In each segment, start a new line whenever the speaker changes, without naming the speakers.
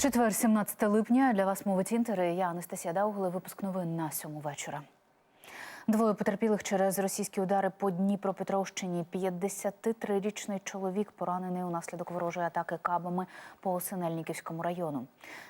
Четвер, 17 липня. Для вас мовить інтер. і Я Анастасія Даугли. Випуск новин на сьому вечора. Двоє потерпілих через російські удари по Дніпропетровщині. 53-річний чоловік поранений унаслідок ворожої атаки кабами по Синельниківському району.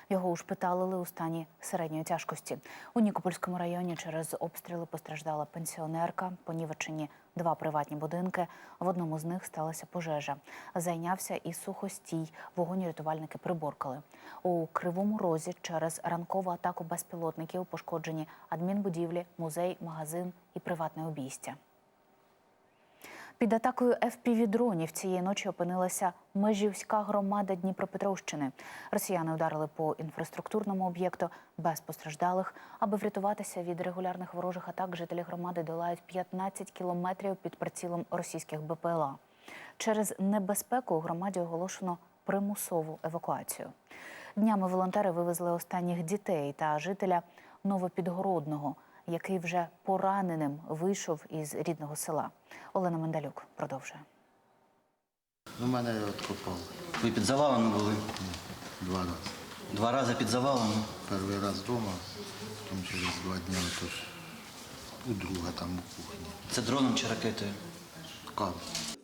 Його ушпиталили у стані середньої тяжкості. У Нікопольському районі через обстріли постраждала пенсіонерка. Понівечені два приватні будинки. В одному з них сталася пожежа. Зайнявся і сухостій. Вогонь рятувальники приборкали. У Кривому Розі через ранкову атаку безпілотників пошкоджені адмінбудівлі, музей, магазин і приватне обійстя. Під атакою FPV-дронів цієї ночі опинилася Межівська громада Дніпропетровщини. Росіяни ударили по інфраструктурному об'єкту без постраждалих. Аби врятуватися від регулярних ворожих атак, жителі громади долають 15 кілометрів під прицілом російських БПЛА. Через небезпеку у громаді оголошено примусову евакуацію. Днями волонтери вивезли останніх дітей та жителя Новопідгородного, який вже пораненим вийшов із рідного села. Олена Мендалюк продовжує.
У мене откопав
Ви під завалами були?
два рази.
Два рази під завалами.
Перший раз вдома, потім через два дні тож у друга там у кухні.
Це дроном чи ракетою?
Кав.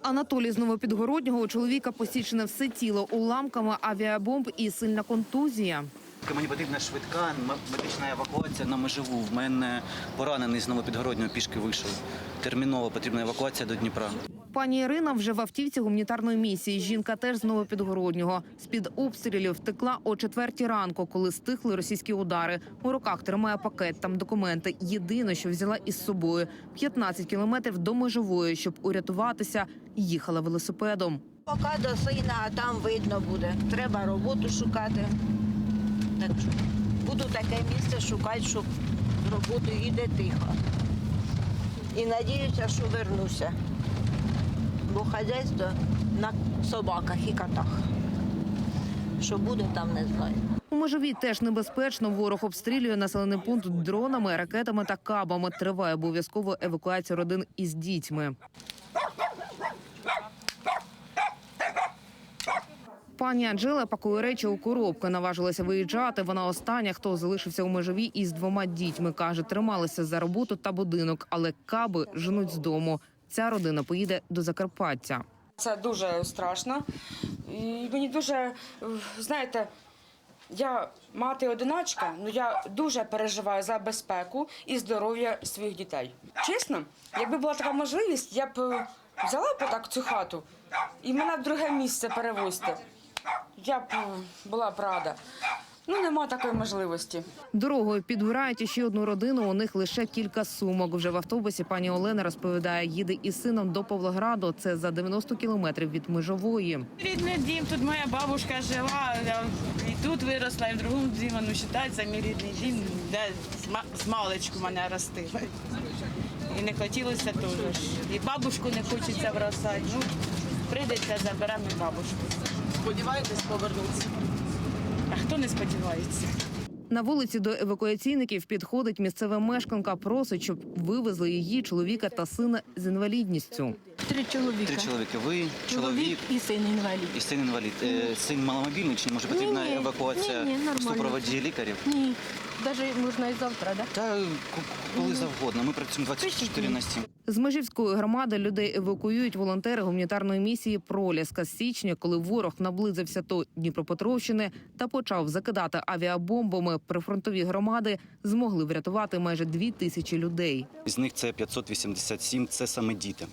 Анатолій з Новопідгороднього у чоловіка посічене все тіло уламками авіабомб і сильна контузія.
Мені потрібна швидка медична евакуація на межеву. В мене поранений з Новопідгороднього пішки вийшов. Терміново потрібна евакуація до Дніпра.
Пані Ірина вже в автівці гуманітарної місії. Жінка теж з Новопідгороднього. З-під обстрілів втекла о четвертій ранку, коли стихли російські удари. У руках тримає пакет, там документи. Єдине, що взяла із собою 15 кілометрів до межової, щоб урятуватися, їхала велосипедом.
Поки до сина, а там видно буде. Треба роботу шукати. Так що буду таке місце шукати, щоб з роботи їде тихо. І надіюся, що вернуся. Бо хазяйство на собаках і котах. Що буде, там не знаю.
У межовій теж небезпечно. Ворог обстрілює населений пункт дронами, ракетами та кабами. Триває обов'язково евакуація родин із дітьми. Пані Анжела пакує речі у коробки. Наважилася виїжджати. Вона остання, хто залишився у межовій із двома дітьми. каже, трималися за роботу та будинок, але каби женуть з дому. Ця родина поїде до Закарпаття.
Це дуже страшно. І мені дуже, знаєте, я мати одиначка, ну я дуже переживаю за безпеку і здоров'я своїх дітей. Чесно, якби була така можливість, я б е, взяла б так цю хату і мене в друге місце перевозити. Я б була б рада. Ну, нема такої можливості.
Дорогою підбирають іще одну родину. У них лише кілька сумок. Вже в автобусі пані Олена розповідає, їде із сином до Павлограду. Це за 90 кілометрів від межової.
Рідний дім, тут моя бабушка жила, я і тут виросла, і в другому домі, ну, вважається мій рідний дім, де з ма- маличку мене ростили. І не хотілося теж. І бабушку не хочеться бросати. Ну, прийдеться, заберемо і бабушку.
Сподіваєтесь повернутися?
А хто не сподівається?
На вулиці до евакуаційників підходить місцева мешканка. Просить, щоб вивезли її чоловіка та сина з інвалідністю.
Три чоловіка.
Три чоловіки. Ви, чоловік
і син інвалід.
і син інвалід. Е, Син маломобільний чи може потрібна
Ні-ні,
евакуація
ні-ні,
в
нормально.
супроводі лікарів?
Ні, навіть можна і завтра, да?
Та ку- коли завгодно. Ми працюємо 24 на 7.
З Межівської громади людей евакуюють волонтери гуманітарної місії Проліска з січня, коли ворог наблизився до Дніпропетровщини та почав закидати авіабомбами. Прифронтові громади змогли врятувати майже дві тисячі людей.
З них це 587, це саме діти.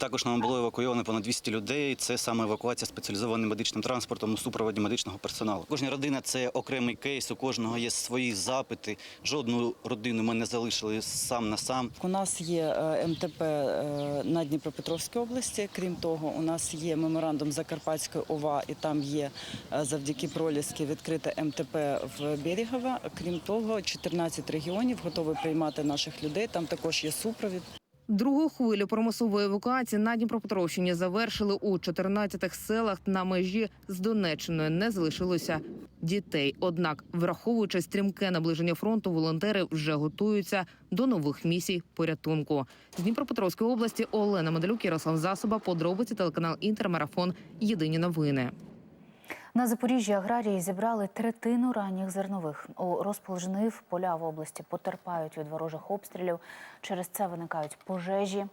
Також нам було евакуйовано понад 200 людей. Це саме евакуація спеціалізованим медичним транспортом у супроводі медичного персоналу. Кожна родина це окремий кейс. У кожного є свої запити. Жодну родину ми не залишили сам на сам.
У нас є е, МТП е, на Дніпропетровській області. Крім того, у нас є меморандум Закарпатської ОВА, і там є е, завдяки проліски відкрите МТП в Берегова. Крім того, 14 регіонів готові приймати наших людей. Там також є супровід.
Другу хвилю примусової евакуації на Дніпропетровщині завершили у 14 селах на межі з Донеччиною. Не залишилося дітей. Однак, враховуючи стрімке наближення фронту, волонтери вже готуються до нових місій порятунку. З Дніпропетровської області Олена Медалюк, Ярослав Засоба, подробиці телеканал Інтермарафон. Єдині новини.
На Запоріжжі аграрії зібрали третину ранніх зернових. У розпал жнив поля в області потерпають від ворожих обстрілів. Через це виникають пожежі.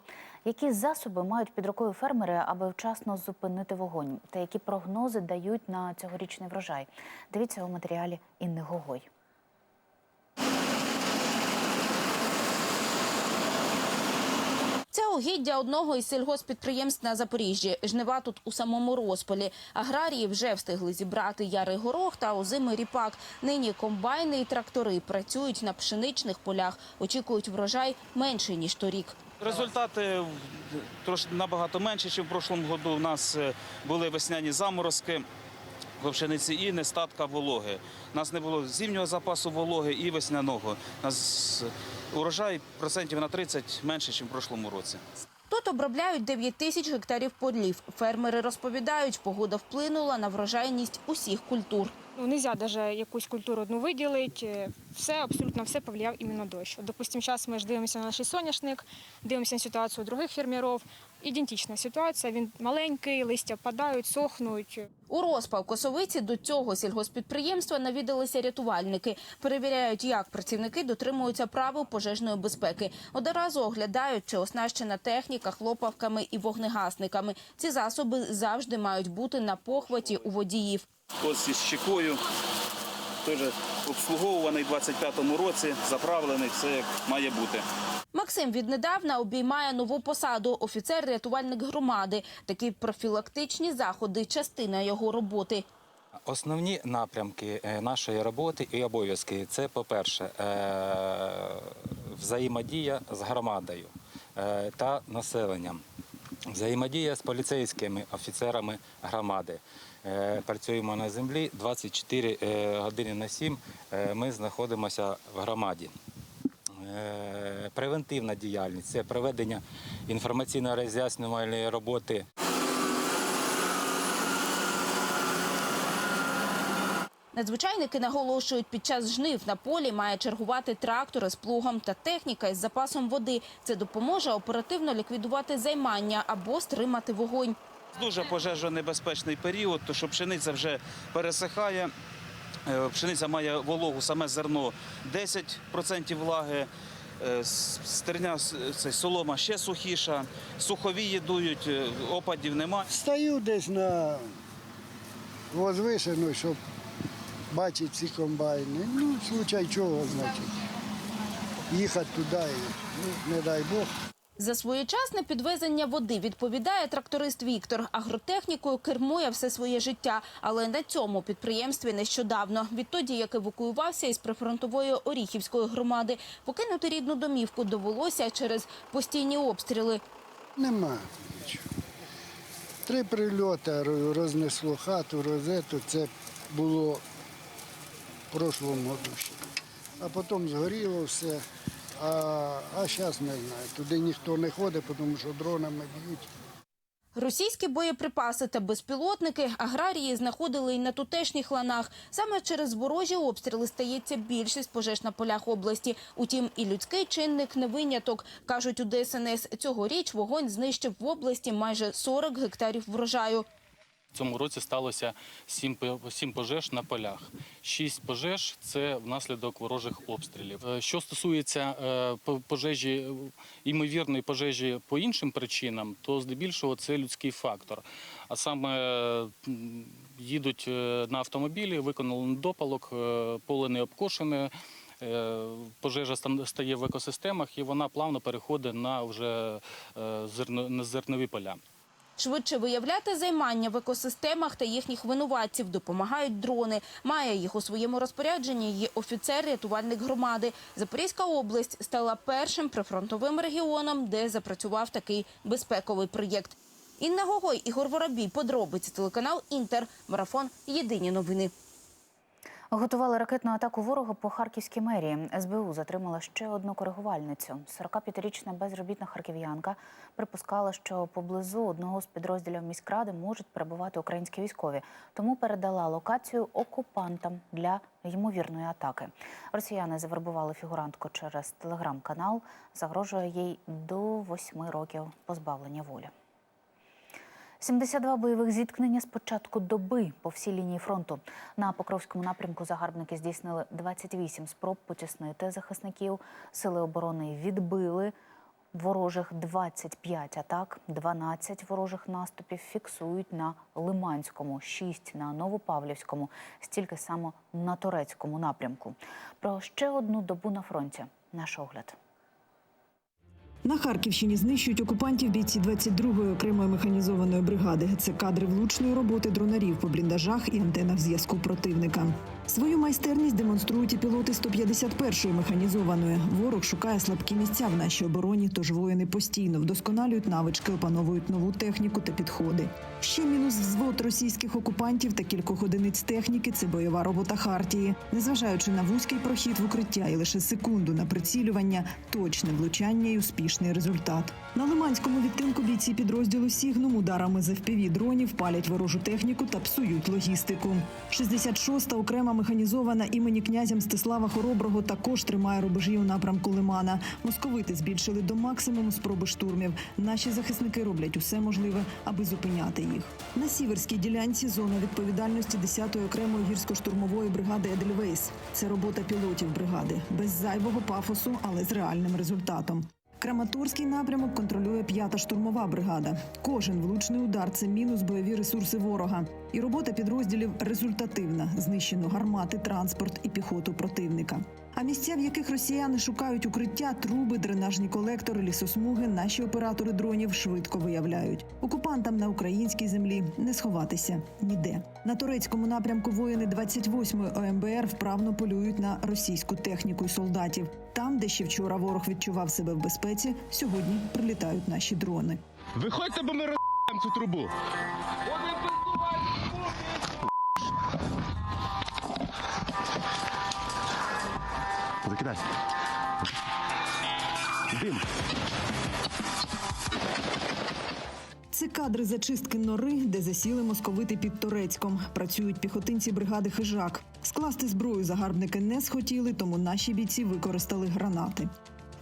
Які засоби мають під рукою фермери, аби вчасно зупинити вогонь? Та які прогнози дають на цьогорічний врожай? Дивіться у матеріалі Інни Гогой.
Це угіддя одного із сільгоспідприємств на Запоріжжі. Жнива тут у самому розпалі. Аграрії вже встигли зібрати ярий горох та озимий ріпак. Нині комбайни і трактори працюють на пшеничних полях. Очікують врожай менший ніж торік.
Результати трошки набагато менше, ніж в прошлому году. У нас е, були весняні заморозки пшениці і нестатка вологи. У нас не було зимнього запасу вологи і весняного. У нас урожай процентів на 30 менше, ніж в прошлому році.
Тут обробляють 9 тисяч гектарів подлів. Фермери розповідають, погода вплинула на врожайність усіх культур.
Ну, нельзя даже якусь культуру одну виділити. Все, абсолютно все повлияв іменно дощ. От, Допустим, зараз ми ж дивимося на наш соняшник, дивимося на ситуацію других фермерів. Ідентична ситуація, він маленький, листя падають, сохнуть.
У розпал косовиці до цього сільгоспідприємства навідалися рятувальники. Перевіряють, як працівники дотримуються правил пожежної безпеки. Одразу оглядають, чи оснащена техніка хлопавками і вогнегасниками. Ці засоби завжди мають бути на похваті у водіїв.
Ось із щекою теж обслуговуваний у 25-му році, заправлений, все як має бути.
Максим віднедавна обіймає нову посаду офіцер-рятувальник громади. Такі профілактичні заходи частина його роботи.
Основні напрямки е, нашої роботи і обов'язки це, по-перше, е, взаємодія з громадою е, та населенням, взаємодія з поліцейськими офіцерами громади. Е, Працюємо на землі 24 е, години на 7 е, Ми знаходимося в громаді. Превентивна діяльність це проведення інформаційно-роз'яснювальної роботи
Надзвичайники наголошують, під час жнив на полі має чергувати трактори з плугом та техніка із запасом води. Це допоможе оперативно ліквідувати займання або стримати вогонь.
Дуже пожежонебезпечний період, тому що пшениця вже пересихає. Е, Пшениця має вологу, саме зерно 10% влаги. е, Стерня, це солома ще сухіша, суховії дують, е, опадів нема.
Стою десь на возвишену, щоб бачити ці комбайни. Ну, случай чого, значить. Їхати туди, ну, не дай Бог.
За своєчасне підвезення води відповідає тракторист Віктор. Агротехнікою кермує все своє життя, але на цьому підприємстві нещодавно. Відтоді, як евакуювався із прифронтової Оріхівської громади, покинути рідну домівку довелося через постійні обстріли.
Нема нічого. Три прильоти рознесло хату, розету. Це було в прошлому ще. А потім згоріло все. А, а зараз не знаю. Туди ніхто не ходить, тому що дронами б'ють.
Російські боєприпаси та безпілотники аграрії знаходили і на тутешніх ланах. Саме через ворожі обстріли стається більшість пожеж на полях області. Утім, і людський чинник не виняток. Кажуть у ДСНС, цьогоріч вогонь знищив в області майже 40 гектарів врожаю.
Цьому році сталося сім, пожеж на полях. Шість пожеж це внаслідок ворожих обстрілів. Е, Що стосується е, пожежі, імовірної пожежі по іншим причинам, то здебільшого це людський фактор. А саме їдуть е, на автомобілі, виконали недопалок, е, поле не обкошене. Пожежа стає в екосистемах і вона плавно переходить на зернові поля.
Швидше виявляти займання в екосистемах та їхніх винуватців допомагають дрони. Має їх у своєму розпорядженні Її офіцер-рятувальник громади. Запорізька область стала першим прифронтовим регіоном, де запрацював такий безпековий проєкт. Інна Гогой, Ігор Воробій, подробиці телеканал Інтер, марафон. Єдині новини.
Готували ракетну атаку ворога по харківській мерії. СБУ затримала ще одну коригувальницю. 45-річна безробітна харків'янка припускала, що поблизу одного з підрозділів міськради можуть перебувати українські військові, тому передала локацію окупантам для ймовірної атаки. Росіяни завербували фігурантку через телеграм-канал. Загрожує їй до восьми років позбавлення волі. 72 бойових зіткнення з початку доби по всій лінії фронту. На Покровському напрямку загарбники здійснили 28 спроб потіснити захисників. Сили оборони відбили ворожих 25 атак, 12 ворожих наступів фіксують на Лиманському, 6 на Новопавлівському, стільки само на турецькому напрямку. Про ще одну добу на фронті. Наш огляд.
На Харківщині знищують окупантів бійці 22-ї окремої механізованої бригади. Це кадри влучної роботи дронарів по бліндажах і антенах зв'язку противника. Свою майстерність демонструють і пілоти 151-ї механізованої. Ворог шукає слабкі місця в нашій обороні, тож воїни постійно вдосконалюють навички, опановують нову техніку та підходи. Ще мінус взвод російських окупантів та кількох одиниць техніки це бойова робота Хартії. Незважаючи на вузький прохід в укриття і лише секунду на прицілювання, точне влучання і успішний результат. На Лиманському відтинку бійці підрозділу Сігнум ударами з FPV дронів палять ворожу техніку та псують логістику. 66-та окрема механізована імені князя Мстислава Хороброго також тримає рубежі у напрямку Лимана. Московити збільшили до максимуму спроби штурмів. Наші захисники роблять усе можливе, аби зупиняти їх. На сіверській ділянці зона відповідальності 10-ї окремої гірсько-штурмової бригади Едельвейс. Це робота пілотів бригади без зайвого пафосу, але з реальним результатом. Краматорський напрямок контролює п'ята штурмова бригада. Кожен влучний удар це мінус бойові ресурси ворога. І робота підрозділів результативна: знищено гармати, транспорт і піхоту противника. А місця, в яких росіяни шукають укриття, труби, дренажні колектори, лісосмуги, наші оператори дронів швидко виявляють. Окупантам на українській землі не сховатися ніде. На турецькому напрямку воїни 28-ї ОМБР вправно полюють на російську техніку і солдатів. Там, де ще вчора ворог відчував себе в безпеці, сьогодні прилітають наші дрони.
Виходьте, бо ми роз'їмо цю трубу. Закидай. Дим.
Це кадри зачистки нори, де засіли московити під Торецьком. Працюють піхотинці бригади Хижак. Скласти зброю загарбники не схотіли, тому наші бійці використали гранати.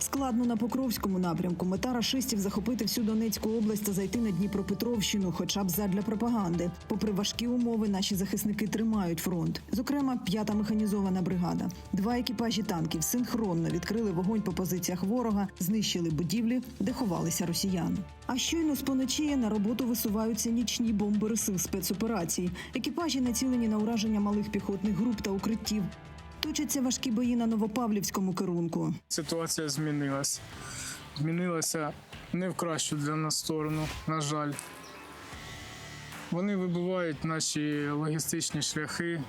Складно на Покровському напрямку. Мета рашистів захопити всю Донецьку область та зайти на Дніпропетровщину, хоча б задля пропаганди. Попри важкі умови, наші захисники тримають фронт. Зокрема, п'ята механізована бригада. Два екіпажі танків синхронно відкрили вогонь по позиціях ворога, знищили будівлі, де ховалися росіяни. А щойно з поночі на роботу висуваються нічні бомбери сил спецоперацій. Екіпажі націлені на ураження малих піхотних груп та укриттів. Точаться важкі бої на Новопавлівському керунку.
Ситуація змінилася. Змінилася не в кращу для нас сторону, на жаль. Вони вибивають наші логістичні шляхи.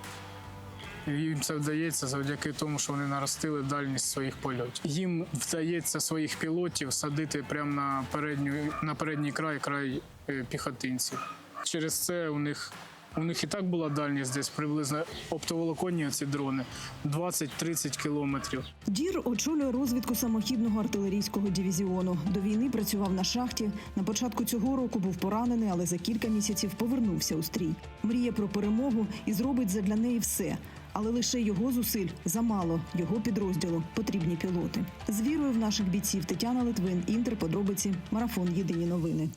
Їм це вдається завдяки тому, що вони наростили дальність своїх польотів. Їм вдається своїх пілотів садити прямо на передню на передній край край е, піхотинців. Через це у них у них і так була дальність десь приблизно оптоволоконні ці дрони 20-30 кілометрів.
Дір очолює розвідку самохідного артилерійського дивізіону. До війни працював на шахті. На початку цього року був поранений, але за кілька місяців повернувся у стрій. Мріє про перемогу і зробить задля неї все. Але лише його зусиль замало. Його підрозділу потрібні пілоти. З вірою в наших бійців Тетяна Литвин, Інтер, подробиці, марафон. Єдині новини.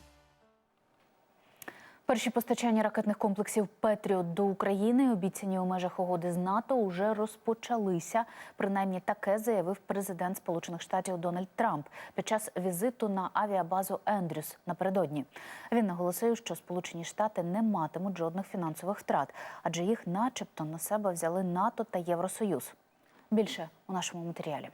Перші постачання ракетних комплексів Петріот до України, обіцяні у межах угоди з НАТО, уже розпочалися. Принаймні таке заявив президент Сполучених Штатів Дональд Трамп під час візиту на авіабазу Ендрюс напередодні. Він наголосив, що Сполучені Штати не матимуть жодних фінансових втрат, адже їх, начебто, на себе взяли НАТО та Євросоюз. Більше у нашому матеріалі.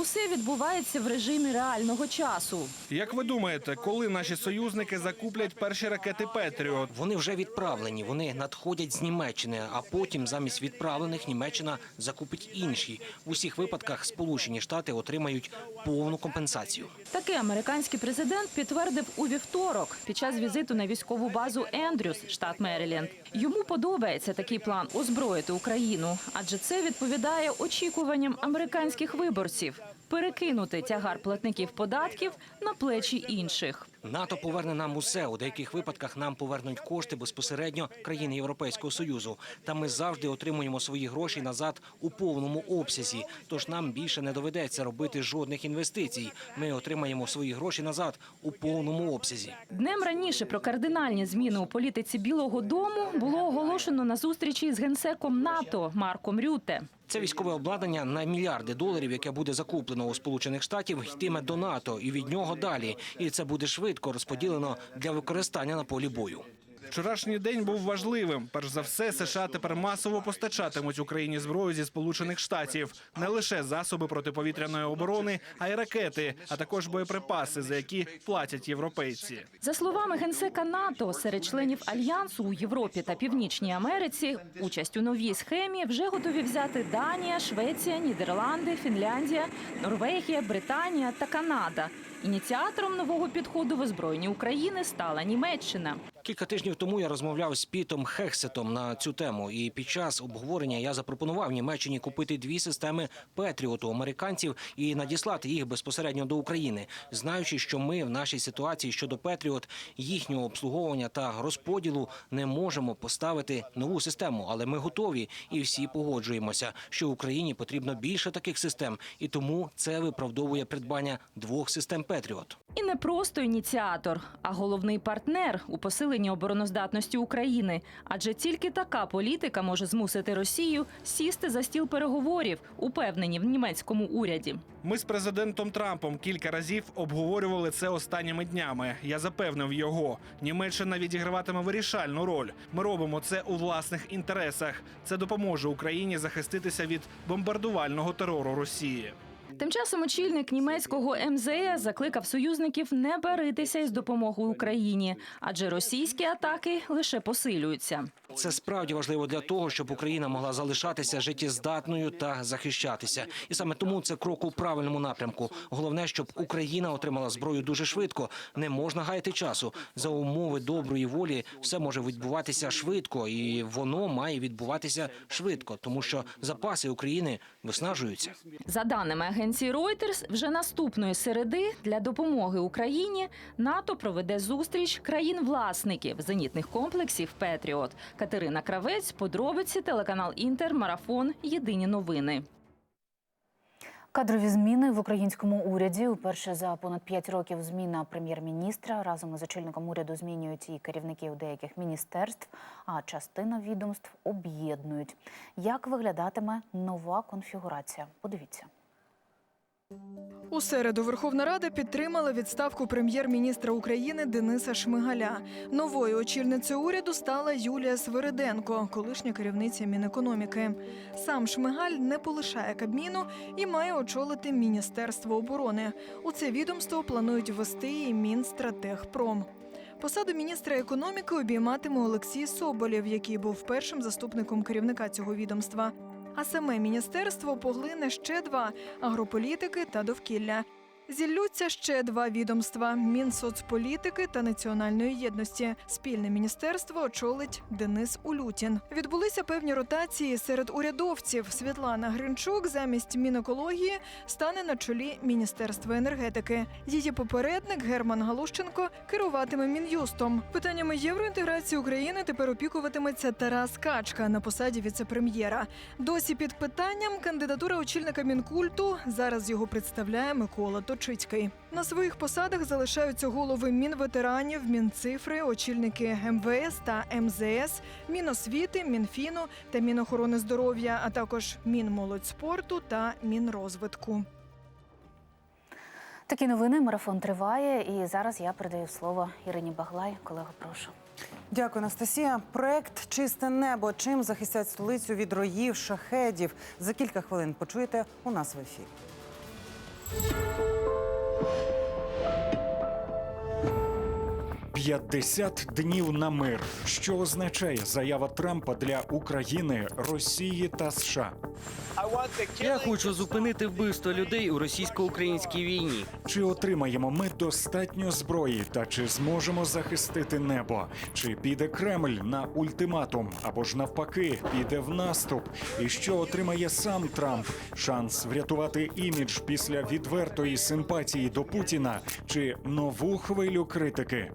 Усе відбувається в режимі реального часу.
Як ви думаєте, коли наші союзники закуплять перші ракети Петріот?
Вони вже відправлені. Вони надходять з Німеччини, а потім замість відправлених Німеччина закупить інші. В усіх випадках Сполучені Штати отримають повну компенсацію.
Таке американський президент підтвердив у вівторок під час візиту на військову базу Ендрюс, штат Меріленд. Йому подобається такий план озброїти Україну, адже це відповідає очікуванням американських виборців. Перекинути тягар платників податків на плечі інших.
НАТО поверне нам усе. У деяких випадках нам повернуть кошти безпосередньо країни Європейського союзу. Та ми завжди отримуємо свої гроші назад у повному обсязі. Тож нам більше не доведеться робити жодних інвестицій. Ми отримаємо свої гроші назад у повному обсязі.
Днем раніше про кардинальні зміни у політиці Білого Дому було оголошено на зустрічі з генсеком НАТО Марком Рюте.
Це військове обладнання на мільярди доларів, яке буде закуплено у Сполучених Штатів, йтиме до НАТО і від нього далі. І це буде швидко розподілено для використання на полі бою.
Вчорашній день був важливим. Перш за все, США тепер масово постачатимуть Україні зброю зі Сполучених Штатів, не лише засоби протиповітряної оборони, а й ракети, а також боєприпаси, за які платять європейці.
За словами генсека НАТО, серед членів альянсу у Європі та Північній Америці участь у новій схемі вже готові взяти Данія, Швеція, Нідерланди, Фінляндія, Норвегія, Британія та Канада. Ініціатором нового підходу в озброєнні України стала Німеччина.
Кілька тижнів тому я розмовляв з Пітом Хексетом на цю тему, і під час обговорення я запропонував Німеччині купити дві системи Петріот у американців і надіслати їх безпосередньо до України, знаючи, що ми в нашій ситуації щодо Петріот їхнього обслуговування та розподілу не можемо поставити нову систему, але ми готові і всі погоджуємося, що Україні потрібно більше таких систем, і тому це виправдовує придбання двох систем Петріот.
І не просто ініціатор, а головний партнер у посиленні обороноздатності України. Адже тільки така політика може змусити Росію сісти за стіл переговорів, упевнені в німецькому уряді.
Ми з президентом Трампом кілька разів обговорювали це останніми днями. Я запевнив його, Німеччина відіграватиме вирішальну роль. Ми робимо це у власних інтересах. Це допоможе Україні захиститися від бомбардувального терору Росії.
Тим часом очільник німецького МЗС закликав союзників не баритися із допомогою Україні, адже російські атаки лише посилюються.
Це справді важливо для того, щоб Україна могла залишатися життєздатною та захищатися. І саме тому це крок у правильному напрямку. Головне, щоб Україна отримала зброю дуже швидко. Не можна гаяти часу. За умови доброї волі все може відбуватися швидко, і воно має відбуватися швидко, тому що запаси України виснажуються.
За даними агенції Reuters, вже наступної середи для допомоги Україні НАТО проведе зустріч країн-власників зенітних комплексів Петріот. Катерина Кравець, подробиці, телеканал Інтер, марафон. Єдині новини.
Кадрові зміни в українському уряді уперше за понад п'ять років зміна прем'єр-міністра разом із очільником уряду змінюють і керівників деяких міністерств, а частина відомств об'єднують. Як виглядатиме нова конфігурація? Подивіться.
У середу Верховна Рада підтримала відставку прем'єр-міністра України Дениса Шмигаля. Новою очільницею уряду стала Юлія Свириденко, колишня керівниця Мінекономіки. Сам Шмигаль не полишає Кабміну і має очолити Міністерство оборони. У це відомство планують ввести і Мінстратегпром. Посаду міністра економіки обійматиме Олексій Соболєв, який був першим заступником керівника цього відомства. А саме міністерство поглине ще два агрополітики та довкілля. Зіллються ще два відомства: Мінсоцполітики та національної єдності. Спільне міністерство очолить Денис Улютін. Відбулися певні ротації серед урядовців. Світлана Гринчук замість Мінекології стане на чолі Міністерства енергетики. Її попередник Герман Галущенко керуватиме мін'юстом. Питаннями євроінтеграції України тепер опікуватиметься Тарас Качка на посаді віцепрем'єра. Досі під питанням кандидатура очільника мінкульту. Зараз його представляє Микола Точицький. На своїх посадах залишаються голови Мінветеранів, Мінцифри, очільники МВС та МЗС, Міносвіти, Мінфіну та Мінохорони здоров'я, а також Мінмолодьспорту та Мінрозвитку.
Такі новини. Марафон триває. І зараз я передаю слово Ірині Баглай. Колего, прошу.
Дякую, Анастасія. Проект Чисте небо. Чим захистять столицю від роїв, шахедів. За кілька хвилин почуєте у нас в ефірі.
50 днів на мир. Що означає заява Трампа для України, Росії та США?
Я хочу зупинити вбивство людей у російсько-українській війні.
Чи отримаємо ми достатньо зброї, та чи зможемо захистити небо? Чи піде Кремль на ультиматум, або ж навпаки, піде в наступ? І що отримає сам Трамп? Шанс врятувати імідж після відвертої симпатії до Путіна чи нову хвилю критики?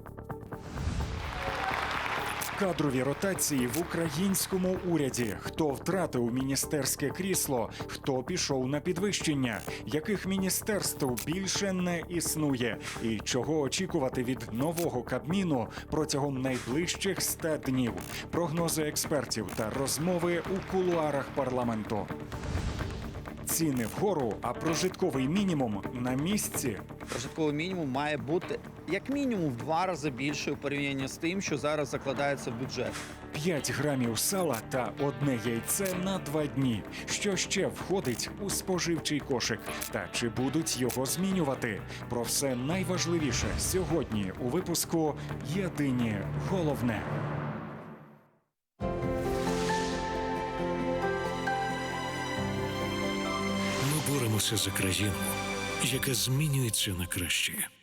Кадрові ротації в українському уряді. Хто втратив міністерське крісло, хто пішов на підвищення, яких міністерств більше не існує, і чого очікувати від нового кабміну протягом найближчих ста днів. Прогнози експертів та розмови у кулуарах парламенту. Ціни вгору, а прожитковий мінімум на місці.
Прожитковий мінімум має бути як мінімум в два рази більшою у порівнянні з тим, що зараз закладається в бюджет.
5 грамів сала та одне яйце на два дні. Що ще входить у споживчий кошик? Та чи будуть його змінювати? Про все найважливіше сьогодні у випуску Єдині головне.
Ми боремося за країну, яка змінюється на краще.